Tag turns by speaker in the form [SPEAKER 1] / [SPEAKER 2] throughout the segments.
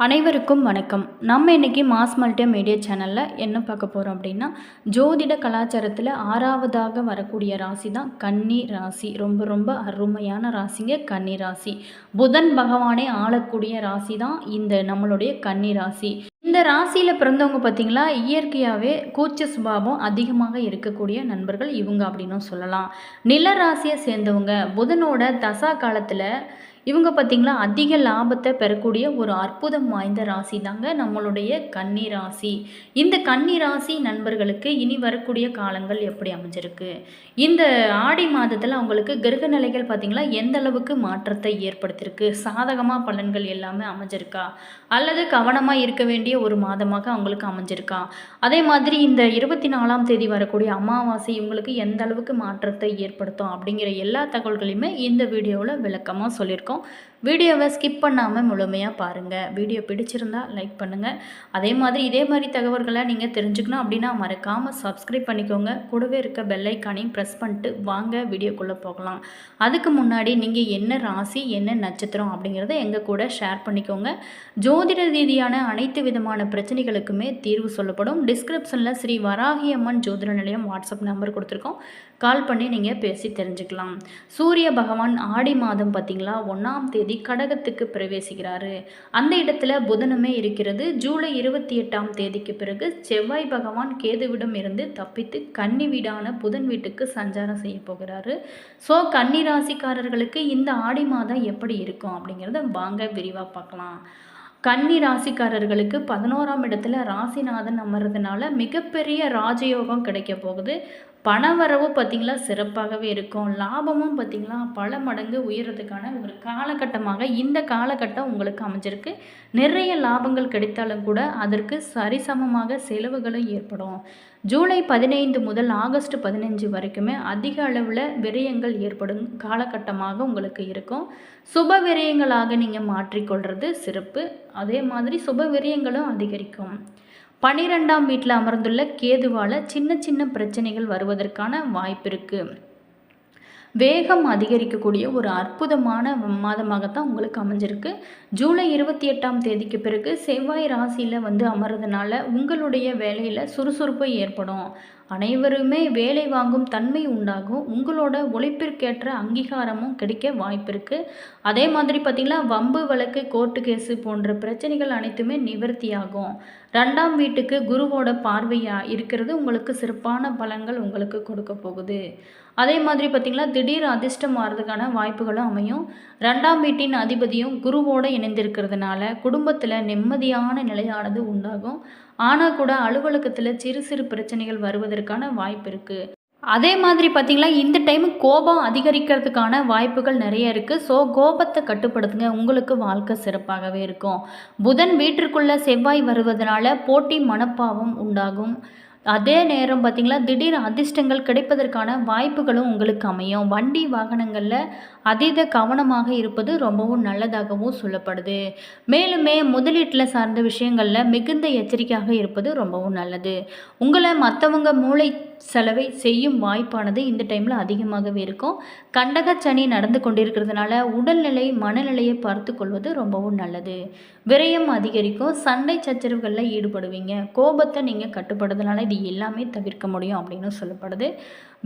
[SPEAKER 1] அனைவருக்கும் வணக்கம். நம்ம இன்றைக்கி மாஸ் மல்டி மீடியா சேனலில் என்ன பார்க்க போகிறோம் அப்படின்னா ஜோதிட கலாச்சாரத்தில் ஆறாவதாக வரக்கூடிய ராசி தான் கன்னி ராசி. ரொம்ப ரொம்ப அருமையான ராசிங்க கன்னி ராசி. புதன் பகவானே ஆளக்கூடிய ராசி தான் இந்த நம்மளுடைய கன்னி ராசி. இந்த ராசியில் பிறந்தவங்க பார்த்திங்களா இயற்கையாகவே கூச்ச சுபாவம் அதிகமாக இருக்கக்கூடிய நண்பர்கள் இவங்க அப்படின்னும் சொல்லலாம். நில ராசியை சேர்ந்தவங்க புதனோட தசா காலத்தில் இவங்க பார்த்திங்களா அதிக லாபத்தை பெறக்கூடிய ஒரு அற்புதம் வாய்ந்த ராசி தாங்க நம்மளுடைய கன்னி ராசி. இந்த கன்னி ராசி நண்பர்களுக்கு இனி வரக்கூடிய காலங்கள் எப்படி அமைஞ்சிருக்கு? இந்த ஆடி மாதத்தில் அவங்களுக்கு கிரக நிலைகள் பார்த்திங்களா எந்த அளவுக்கு மாற்றத்தை ஏற்படுத்தியிருக்கு சாதகமாக பலன்கள் எல்லாமே அமைஞ்சிருக்கா? அல்லது கவனமாக இருக்க வேண்டிய ஒரு மாதமாக அவங்களுக்கு அமைஞ்சிருக்கா? அதே மாதிரி இந்த இருபத்தி நாலாம் தேதி வரக்கூடிய அமாவாசை இவங்களுக்கு எந்த அளவுக்கு மாற்றத்தை ஏற்படுத்தும் அப்படிங்கிற எல்லா தகவல்களையுமே இந்த வீடியோவில் விளக்கமாக சொல்லியிருக்கோம். வீடியோவை ஸ்கிப் பண்ணாமல் முழுமையாக பாருங்கள் வீடியோ பிடிச்சிருந்தா லைக் பண்ணுங்கள் அதே மாதிரி இதே மாதிரி தகவல்களை நீங்கள் தெரிஞ்சுக்கணும் அப்படின்னா மறக்காமல் சப்ஸ்கிரைப் பண்ணிக்கோங்க. கூடவே இருக்க பெல்லைக்கானையும் ப்ரெஸ் பண்ணிட்டு வாங்க வீடியோக்குள்ளே போகலாம். அதுக்கு முன்னாடி நீங்கள் என்ன ராசி என்ன நட்சத்திரம் அப்படிங்கிறத எங்கள் கூட ஷேர் பண்ணிக்கோங்க. ஜோதிட ரீதியான அனைத்து விதமான பிரச்சனைகளுக்குமே தீர்வு சொல்லப்படும். டிஸ்கிரிப்ஷனில் ஸ்ரீ வராகி அம்மன் ஜோதிட நிலையம் வாட்ஸ்அப் நம்பர் கொடுத்துருக்கோம். கால் பண்ணி நீங்கள் பேசி தெரிஞ்சுக்கலாம். சூரிய பகவான் ஆடி மாதம் பார்த்தீங்களா? ஒன்றாம் தேதி கடகத்துக்கு பிரவேசிக்கிறாரு. அந்த இடத்துல புதனுமே இருக்கிறது. ஜூலை இருபத்தி எட்டாம் தேதிக்கு பிறகு செவ்வாய் பகவான் கேதுவிடம் இருந்து தப்பித்து கன்னி வீடான புதன் வீட்டுக்கு சஞ்சாரம் செய்ய போகிறாரு. ஸோ கன்னி ராசிக்காரர்களுக்கு இந்த ஆடி மாதம் எப்படி இருக்கும் அப்படிங்கிறத வாங்க விரிவாக பார்க்கலாம். கன்னி ராசிக்காரர்களுக்கு பதினோராம் இடத்துல ராசிநாதன் அமர்றதுனால மிகப்பெரிய ராஜயோகம் கிடைக்க போகுது. பணவரவு பார்த்திங்களா சிறப்பாகவே இருக்கும். லாபமும் பார்த்திங்களா பல மடங்கு உயர்றதுக்கான ஒரு காலகட்டமாக இந்த காலகட்டம் உங்களுக்கு அமைஞ்சிருக்கு. நிறைய லாபங்கள் கிடைத்தாலும் கூட அதற்கு சரிசமமாக செலவுகளும் ஏற்படும். ஜூலை பதினைந்து முதல் ஆகஸ்ட் பதினஞ்சு வரைக்குமே அதிக அளவில் விரயங்கள் ஏற்படும் காலகட்டமாக உங்களுக்கு இருக்கும். சுப விரயங்களாக நீங்கள் மாற்றிக்கொள்வது சிறப்பு. அதே மாதிரி சுப விரயங்களும் அதிகரிக்கும். பன்னிரெண்டாம் வீட்டில் அமர்ந்துள்ள கேதுவால் சின்ன சின்ன பிரச்சனைகள் வருவதற்கான வாய்ப்பு இருக்குது வேகம் அதிகரிக்கக்கூடிய ஒரு அற்புதமான மாதமாகத்தான் உங்களுக்கு அமைஞ்சிருக்கு. ஜூலை இருபத்தி எட்டாம் தேதிக்கு பிறகு செவ்வாய் ராசியில் வந்து அமர்றதுனால உங்களுடைய வேலையில் சுறுசுறுப்பு ஏற்படும். அனைவருமே வேலை வாங்கும் தன்மை உண்டாகும். உங்களோட உழைப்பிற்கேற்ற அங்கீகாரமும் கிடைக்க வாய்ப்பு இருக்குது அதே மாதிரி பார்த்திங்கன்னா வம்பு வழக்கு கோர்ட்டு கேஸு போன்ற பிரச்சனைகள் அனைத்துமே நிவர்த்தியாகும். ரெண்டாம் வீட்டுக்கு குருவோட பார்வையாக இருக்கிறது உங்களுக்கு சிறப்பான பலன்கள் உங்களுக்கு கொடுக்க போகுது. அதே மாதிரி பார்த்திங்கன்னா திடீர் அதிர்ஷ்டம் மாறதுக்கான வாய்ப்புகளும் அமையும். ரெண்டாம் வீட்டின் அதிபதியும் குருவோடு இணைந்திருக்கிறதுனால குடும்பத்தில் நிம்மதியான நிலையானது உண்டாகும். ஆனால் கூட அலுவலகத்தில் சிறு சிறு பிரச்சனைகள் வருவதற்கான வாய்ப்பு இருக்குது அதே மாதிரி பார்த்திங்களா இந்த டைம் கோபம் அதிகரிக்கிறதுக்கான வாய்ப்புகள் நிறைய இருக்குது ஸோ கோபத்தை கட்டுப்படுத்துங்க. உங்களுக்கு வாழ்க்கை சிறப்பாகவே இருக்கும். புதன் வீட்டிற்குள்ளே செவ்வாய் வருவதனால போட்டி மனப்பாவம் உண்டாகும். அதே நேரம் பார்த்திங்களா திடீர் அதிர்ஷ்டங்கள் கிடைப்பதற்கான வாய்ப்புகளும் உங்களுக்கு அமையும். வண்டி வாகனங்களில் அதீத கவனமாக இருப்பது ரொம்பவும் நல்லதாகவும் சொல்லப்படுது. மேலுமே முதலீட்டில் சார்ந்த விஷயங்களில் மிகுந்த எச்சரிக்கையாக இருப்பது ரொம்பவும் நல்லது. உங்களை மற்றவங்க மூளை செலவை செய்யும் வாய்ப்பானது இந்த டைமில் அதிகமாகவே இருக்கும். கண்டகச்சனி நடந்து கொண்டிருக்கிறதுனால உடல்நிலை மனநிலையை பார்த்து கொள்வது ரொம்பவும் நல்லது. விரயம் அதிகரிக்கும். சண்டை சச்சரவுகளில் ஈடுபடுவீங்க. கோபத்தை நீங்கள் கட்டுப்படுறதுனால இது எல்லாமே தவிர்க்க முடியும் அப்படின்னு சொல்லப்படுது.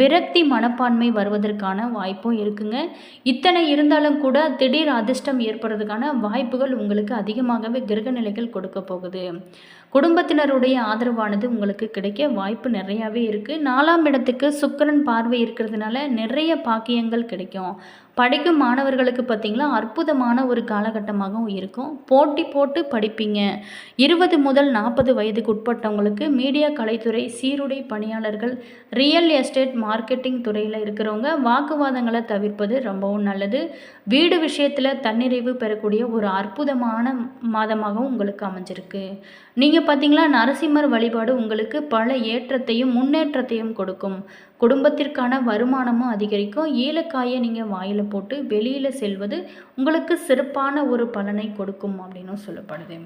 [SPEAKER 1] விரக்தி மனப்பான்மை வருவதற்கான வாய்ப்பும் இருக்குங்க. இத்தனை இருந்தாலும் கூட திடீர் அதிர்ஷ்டம் ஏற்படுறதுக்கான வாய்ப்புகள் உங்களுக்கு அதிகமாகவே கிரக நிலைகள் கொடுக்க போகுது. குடும்பத்தினருடைய ஆதரவானது உங்களுக்கு கிடைக்க வாய்ப்பு நிறையாவே இருக்குது நாலாம் இடத்துக்கு சுக்கரன் பார்வை இருக்கிறதுனால நிறைய பாக்கியங்கள் கிடைக்கும். படிக்கும் மாணவர்களுக்கு பார்த்திங்களா அற்புதமான ஒரு காலகட்டமாகவும் இருக்கும். போட்டி போட்டு படிப்பீங்க. இருபது முதல் நாற்பது வயதுக்கு உட்பட்டவங்களுக்கு மீடியா கலைத்துறை சீருடை பணியாளர்கள் ரியல் எஸ்டேட் மார்க்கெட்டிங் துறையில் இருக்கிறவங்க வாக்குவாதங்களை தவிர்ப்பது ரொம்பவும் நல்லது. வீடு விஷயத்தில் தன்னிறைவு பெறக்கூடிய ஒரு அற்புதமான மாதமாகவும் உங்களுக்கு அமைஞ்சிருக்கு. நீங்கள் பார்த்தீங்களா நரசிம்மர் வழிபாடு உங்களுக்கு பல ஏற்றத்தையும் முன்னேற்றத்தையும் கொடுக்கும். குடும்பத்திற்கான வருமானமும் அதிகரிக்கும். ஏலக்காயை நீங்கள் வாயில் போட்டு வெளியில் செல்வது உங்களுக்கு சிறப்பான ஒரு பலனை கொடுக்கும் அப்படின்னும் சொல்லப்படுது.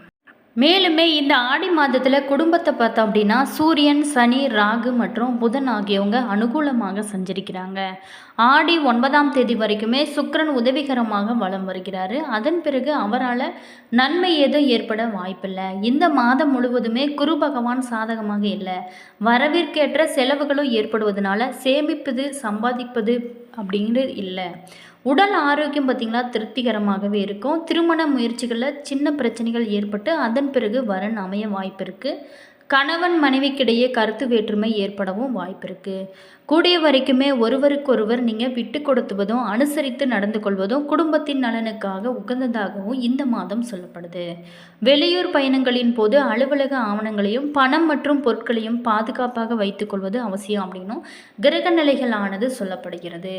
[SPEAKER 1] மேலுமே இந்த ஆடி மாதத்தில் குடும்பத்தை பார்த்தோம் அப்படின்னா சூரியன் சனி ராகு மற்றும் புதன் ஆகியவங்க அனுகூலமாக சஞ்சரிக்கிறாங்க. ஆடி ஒன்பதாம் தேதி வரைக்குமே சுக்கிரன் உதவிகரமாக வலம் வருகிறாரு. அதன் பிறகு அவரால் நன்மை எதுவும் ஏற்பட வாய்ப்பில்லை. இந்த மாதம் முழுவதுமே குரு பகவான் சாதகமாக இல்லை. வரவிற்கேற்ற செலவுகளும் ஏற்படுவதனால சேமிப்பது சம்பாதிப்பது அப்படிங்கிறது இல்லை. உடல் ஆரோக்கியம் பார்த்திங்களா திருப்திகரமாகவே இருக்கும். திருமண முயற்சிகளில் சின்ன பிரச்சனைகள் ஏற்பட்டு அதன் பிறகு வரன் அமைய வாய்ப்பு இருக்குது கணவன் மனைவிக்கிடையே கருத்து வேற்றுமை ஏற்படவும் வாய்ப்பு இருக்குது கூடிய வரைக்குமே ஒருவருக்கொருவர் நீங்கள் விட்டு கொடுத்துவதும் அனுசரித்து நடந்து கொள்வதும் குடும்பத்தின் நலனுக்காக உகந்ததாகவும் இந்த மாதம் சொல்லப்படுது. வெளியூர் பயணங்களின் போது அலுவலக ஆவணங்களையும் பணம் மற்றும் பொருட்களையும் பாதுகாப்பாக வைத்துக்கொள்வது அவசியம் அப்படின்னும் கிரக நிலைகளானது சொல்லப்படுகிறது.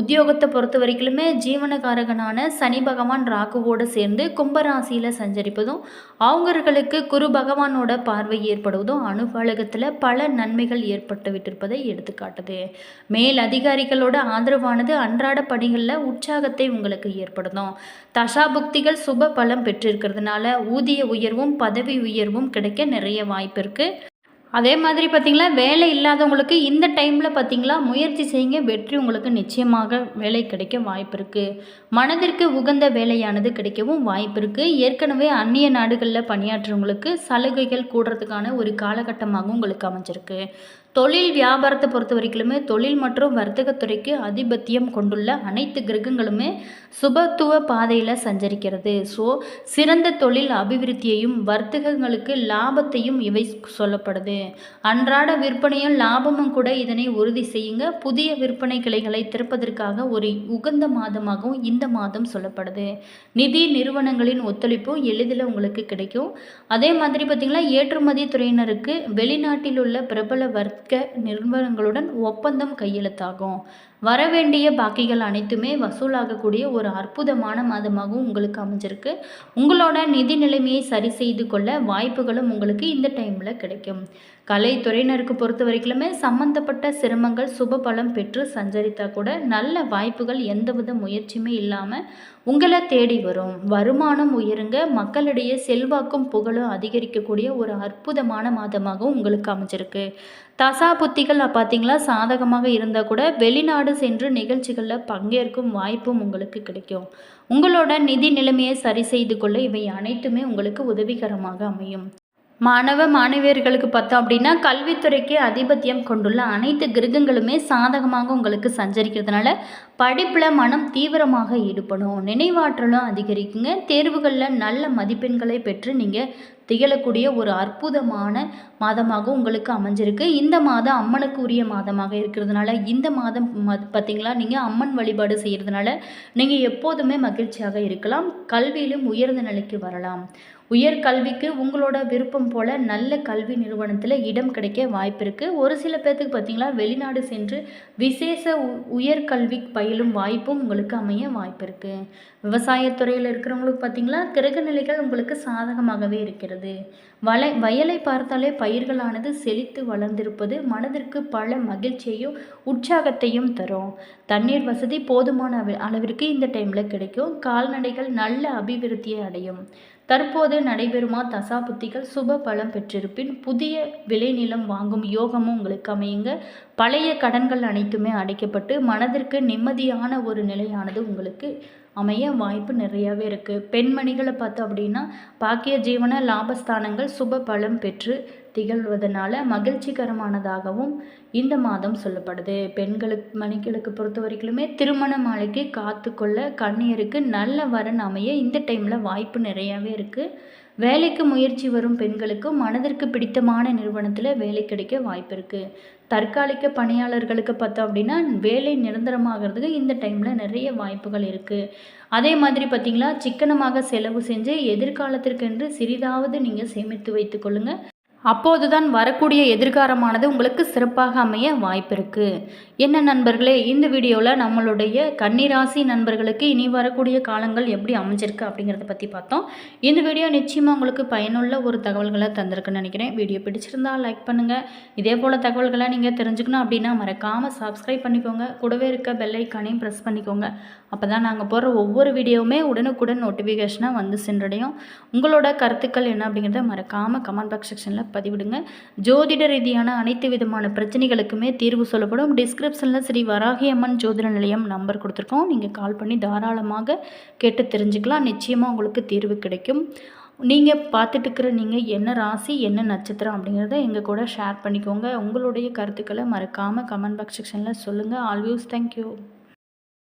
[SPEAKER 1] உத்தியோகத்தை பொறுத்த வரைக்குமே ஜீவனகாரகனான சனி பகவான் ராகுவோடு சேர்ந்து கும்பராசியில் சஞ்சரிப்பதும் அவங்களுக்கு குரு பகவானோட பார்வை ஏற்படுவதும் அனுபலகத்தில் பல நன்மைகள் ஏற்பட்டு விட்டிருப்பதை எடுத்துக்காட்டுது. மேல் அதிகாரிகளோட ஆதரவானது அன்றாட பணிகளில் உற்சாகத்தை உங்களுக்கு ஏற்படுத்தும். தசாபுக்திகள் சுப பலம் பெற்றிருக்கிறதுனால ஊதிய உயர்வும் பதவி உயர்வும் கிடைக்க நிறைய வாய்ப்பு இருக்குது அதே மாதிரி பார்த்திங்களா வேலை இல்லாதவங்களுக்கு இந்த டைமில் பார்த்திங்களா முயற்சி செய்யுங்க வெற்றி உங்களுக்கு நிச்சயமாக வேலை கிடைக்க வாய்ப்பு இருக்குது மனதிற்கு உகந்த வேலையானது கிடைக்கவும் வாய்ப்பு இருக்குது ஏற்கனவே அந்நிய நாடுகளில் பணியாற்றுறவங்களுக்கு சலுகைகள் கூடுறதுக்கான ஒரு காலகட்டமாகவும் உங்களுக்கு அமைஞ்சிருக்கு. தொழில் வியாபாரத்தை பொறுத்த வரைக்குமே தொழில் மற்றும் வர்த்தகத்துறைக்கு அதிபத்தியம் கொண்டுள்ள அனைத்து கிரகங்களுமே சுபத்துவ பாதையில் சஞ்சரிக்கிறது. ஸோ சிறந்த தொழில் அபிவிருத்தியையும் வர்த்தகங்களுக்கு லாபத்தையும் இவை சொல்லப்படுது. அன்றாட விற்பனையும் லாபமும் கூட இதனை உறுதி செய்யுங்க. புதிய விற்பனை கிளைகளை திறப்பதற்காக ஒரு உகந்த மாதமாகவும் இந்த மாதம் சொல்லப்படுது. நிதி நிறுவனங்களின் ஒத்துழைப்பும் எளிதில் உங்களுக்கு கிடைக்கும். அதே மாதிரி பார்த்திங்கன்னா ஏற்றுமதி துறையினருக்கு வெளிநாட்டில் உள்ள பிரபல வர்த்த நிறுவனங்களுடன் ஒப்பந்தம் கையெழுத்தாகும். வரவேண்டிய பாக்கிகள் அனைத்துமே வசூலாகக்கூடிய ஒரு அற்புதமான மாதமாகவும் உங்களுக்கு அமைஞ்சிருக்கு. உங்களோட நிதி நிலைமையை சரி செய்து கொள்ள வாய்ப்புகளும் உங்களுக்கு இந்த டைமில் கிடைக்கும். கலைத்துறையினருக்கு பொறுத்த வரைக்குமே சம்மந்தப்பட்ட சிரமங்கள் சுப பலம் பெற்று சஞ்சரித்தா கூட நல்ல வாய்ப்புகள் எந்தவித முயற்சியுமே இல்லாமல் உங்களை தேடி வரும். வருமானம் உயருங்க மக்களிடையே செல்வாக்கும் புகழும் அதிகரிக்கக்கூடிய ஒரு அற்புதமான மாதமாகவும் உங்களுக்கு அமைஞ்சிருக்கு. தசா புத்திகள் பார்த்தீங்களா சாதகமாக இருந்தால் கூட வெளிநாடு சென்று நிகழ்ச்சிகளில் பங்கேற்கும் வாய்ப்பும் உங்களுக்கு கிடைக்கும். உங்களோட நிதி நிலைமையை சரி செய்து கொள்ள இவை அனைத்துமே உங்களுக்கு உதவிகரமாக அமையும். மாணவ மாணவியர்களுக்கு பார்த்தோம் அப்படின்னா கல்வித்துறைக்கு அதிபத்தியம் கொண்டுள்ள அனைத்து கிரகங்களுமே சாதகமாக உங்களுக்கு சஞ்சரிக்கிறதுனால படிப்பில் மனம் தீவிரமாக ஈடுபடும். நினைவாற்றலும் அதிகரிக்குங்க. தேர்வுகளில் நல்ல மதிப்பெண்களை பெற்று நீங்கள் திகழக்கூடிய ஒரு அற்புதமான மாதமாக உங்களுக்கு அமைஞ்சிருக்கு. இந்த மாதம் அம்மனுக்கு உரிய மாதமாக இருக்கிறதுனால இந்த மாதம் பார்த்திங்களா நீங்கள் அம்மன் வழிபாடு செய்கிறதுனால நீங்கள் எப்போதுமே மகிழ்ச்சியாக இருக்கலாம். கல்வியிலும் உயர்ந்த நிலைக்கு வரலாம். உயர்கல்விக்கு உங்களோட விருப்பம் போல் நல்ல கல்வி நிறுவனத்தில் இடம் கிடைக்க வாய்ப்பு இருக்குது ஒரு சில பேர்த்துக்கு பார்த்திங்களா வெளிநாடு சென்று விசேஷ உயர்கல்வி பயிலும் வாய்ப்பும் உங்களுக்கு அமைய வாய்ப்பு இருக்குது விவசாயத்துறையில் இருக்கிறவங்களுக்கு பார்த்திங்களா கிரகநிலைகள் உங்களுக்கு சாதகமாகவே இருக்கிறது. வலை வயலை பார்த்தாலே பயிர்களானது செழித்து வளர்ந்திருப்பது மனதிற்கு பல மகிழ்ச்சியையும் உற்சாகத்தையும் தரும். தண்ணீர் வசதி போதுமான அளவிற்கு இந்த டைமில் கிடைக்கும். கால்நடைகள் நல்ல அபிவிருத்தியை அடையும். தற்போது நடைபெறுமா தசாபுத்திகள்? சுப பலம் பெற்றிருப்பின் புதிய விளைநிலம் வாங்கும் யோகமும் உங்களுக்கு அமையுங்க. பழைய கடன்கள் அனைத்துமே அடைக்கப்பட்டு மனதிற்கு நிம்மதியான ஒரு நிலையானது உங்களுக்கு அமைய வாய்ப்பு நிறையாவே இருக்குது பெண்மணிகளை பார்த்தோம் அப்படின்னா பாக்கிய ஜீவன லாபஸ்தானங்கள் சுப பலம் பெற்று திகழ்வதனால மகிழ்ச்சிகரமானதாகவும் இந்த மாதம் சொல்லப்படுது. பெண்களுக்கு மணிகளுக்கு பொறுத்த வரைக்குமே திருமண மாலைக்கு காத்துக்கொள்ள கண்ணியருக்கு நல்ல வரன் அமைய இந்த டைமில் வாய்ப்பு நிறையாவே இருக்குது வேலைக்கு முயற்சி வரும் பெண்களுக்கு மனதிற்கு பிடித்தமான நிறுவனத்தில் வேலை கிடைக்க வாய்ப்பு இருக்குது தற்காலிக பணியாளர்களுக்கு பார்த்தோம் அப்படின்னா வேலை நிரந்தரமாகிறதுக்கு இந்த டைமில் நிறைய வாய்ப்புகள் இருக்குது அதே மாதிரி பார்த்திங்களா சிக்கனமாக செலவு செஞ்சு எதிர்காலத்திற்கென்று சிறிதாவது நீங்கள் சேமித்து வைத்துக்கொள்ளுங்கள் அப்போதுதான் வரக்கூடிய எதிர்காலமானது உங்களுக்கு சிறப்பாக அமைய வாய்ப்பு இருக்குது என்ன நண்பர்களே இந்த வீடியோவில் நம்மளுடைய கன்னிராசி நண்பர்களுக்கு இனி வரக்கூடிய காலங்கள் எப்படி அமைஞ்சிருக்கு அப்படிங்கிறத பற்றி பார்த்தோம். இந்த வீடியோ நிச்சயமாக உங்களுக்கு பயனுள்ள ஒரு தகவல்களை தந்திருக்குன்னு நினைக்கிறேன். வீடியோ பிடிச்சிருந்தால் லைக் பண்ணுங்கள் இதே போல் தகவல்களை நீங்கள் தெரிஞ்சுக்கணும் அப்படின்னா மறக்காமல் சப்ஸ்கிரைப் பண்ணிக்கோங்க. கூடவே இருக்க பெல்லைக்கானையும் ப்ரெஸ் பண்ணிக்கோங்க. அப்போ தான் நாங்கள் போடுற ஒவ்வொரு வீடியோவுமே உடனுக்குடன் நோட்டிஃபிகேஷனாக வந்து சென்றடையும். உங்களோட கருத்துக்கள் என்ன அப்படிங்கிறத மறக்காமல் கமெண்ட் பாக்ஸ் செக்ஷனில் பதிவிடுங்க. ஜோதிட ரீதியான அனைத்து விதமான பிரச்சனைகளுக்குமே தீர்வு சொல்லப்படும். டிஸ்கிரிப்ஷனில் ஸ்ரீ வராகி அம்மன் ஜோதிட நிலையம் நம்பர் கொடுத்துருக்கோம். நீங்கள் கால் பண்ணி தாராளமாக கேட்டு தெரிஞ்சுக்கலாம். நிச்சயமாக உங்களுக்கு தீர்வு கிடைக்கும். நீங்கள் பார்த்துட்டு இருக்கிற நீங்கள் என்ன ராசி என்ன நட்சத்திரம் அப்படிங்கிறத எங்கள் கூட ஷேர் பண்ணிக்கோங்க. உங்களுடைய கருத்துக்களை மறக்காமல் கமெண்ட் பாக்ஸ் செக்ஷனில் சொல்லுங்கள் ஆல்வியூஸ் தேங்க்யூ